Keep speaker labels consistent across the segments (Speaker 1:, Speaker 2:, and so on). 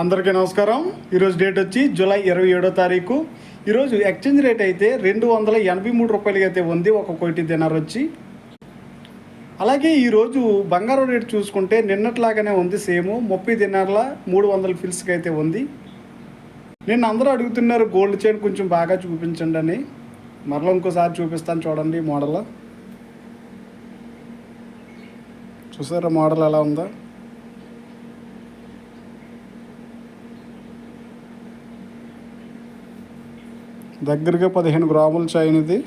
Speaker 1: అందరికీ నమస్కారం. ఈరోజు డేట్ వచ్చి జూలై ఇరవై ఏడో తారీఖు. ఈరోజు ఎక్స్చేంజ్ రేట్ అయితే రెండు వందల ఎనభై మూడు రూపాయలకి అయితే ఉంది. ఒక కోటి దినార్ వచ్చి. అలాగే ఈరోజు బంగారం రేటు చూసుకుంటే నిన్నట్లాగానే ఉంది సేమ్. ముప్పై దినార్ల మూడు వందల ఫిల్స్కి అయితే ఉంది. నిన్న అందరూ అడుగుతున్నారు గోల్డ్ చైన్ కొంచెం బాగా చూపించండి అని. మరలా ఇంకోసారి చూపిస్తాను చూడండి మోడల్. చూసారా మోడల్ ఎలా ఉందా? దగ్గరగా పదిహేను గ్రాముల చైన్ ఇది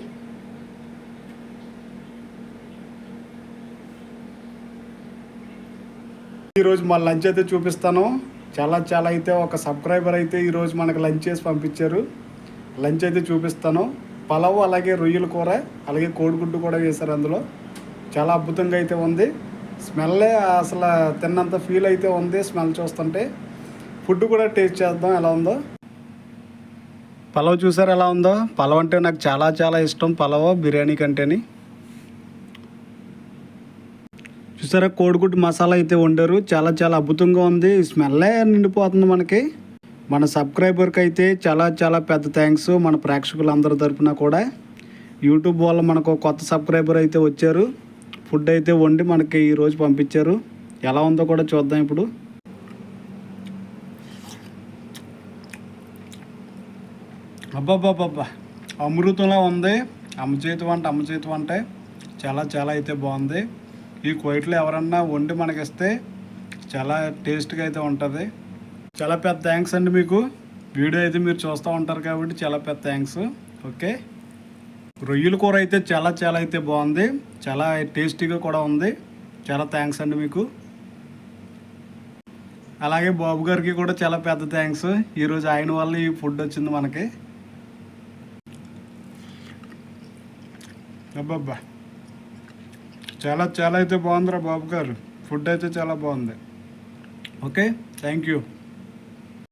Speaker 1: ఈరోజు మా లంచ్ అయితే చూపిస్తాను. చాలా చాలా అయితే ఒక సబ్స్క్రైబర్ అయితే ఈరోజు మనకు లంచ్ చేసి పంపించారు. లంచ్ అయితే చూపిస్తాను. పలావ్ అలాగే రొయ్యల కూర అలాగే కోడిగుడ్డు కూడా వేశారు అందులో. చాలా అద్భుతంగా అయితే ఉంది. స్మెల్లే అసలు తిన్నంత ఫీల్ అయితే ఉంది. స్మెల్ చూస్తుంటే. ఫుడ్ కూడా టేస్ట్ చేద్దాం ఎలా ఉందో. పలవ్ చూసారు ఎలా ఉందో? పలావ్ అంటే నాకు చాలా చాలా ఇష్టం. పలావ్ బిర్యానీ కంటేని. చూసారా కోడిగుడ్డు మసాలా అయితే వండారు. చాలా చాలా అద్భుతంగా ఉంది. స్మెల్లే నిండిపోతుంది మనకి. మన సబ్స్క్రైబర్కి అయితే చాలా చాలా పెద్ద థ్యాంక్స్ మన ప్రేక్షకులందరి తరఫున కూడా. యూట్యూబ్ వల్ల మనకు కొత్త సబ్స్క్రైబర్ అయితే వచ్చారు. ఫుడ్ అయితే వండి మనకి ఈరోజు పంపించారు. ఎలా ఉందో కూడా చూద్దాం ఇప్పుడు. అబ్బాబ్బాబ్బా అమృతంలా ఉంది. అమ్మ చేతి వంట అమ్మ చేతి వంట చాలా చాలా అయితే బాగుంది. ఈ కోయిట్లో ఎవరన్నా వండి మనకిస్తే చాలా టేస్ట్గా అయితే ఉంటుంది. చాలా పెద్ద థ్యాంక్స్ అండి మీకు. వీడియో అయితే మీరు చూస్తూ ఉంటారు కాబట్టి చాలా పెద్ద థ్యాంక్స్ ఓకే? రొయ్యల కూర అయితే చాలా చాలా అయితే బాగుంది. చాలా టేస్టీగా కూడా ఉంది. చాలా థ్యాంక్స్ అండి మీకు. అలాగే బాబు గారికి కూడా చాలా పెద్ద థ్యాంక్స్ ఈరోజు ఆయన వల్ల ఈ ఫుడ్ వచ్చింది మనకి. అబ్బబ్బా. చాలా చాలా అయితే బాగుందిరా బాబు గారు. ఫుడ్ అయితే చాలా బాగుంది. ఓకే. Thank you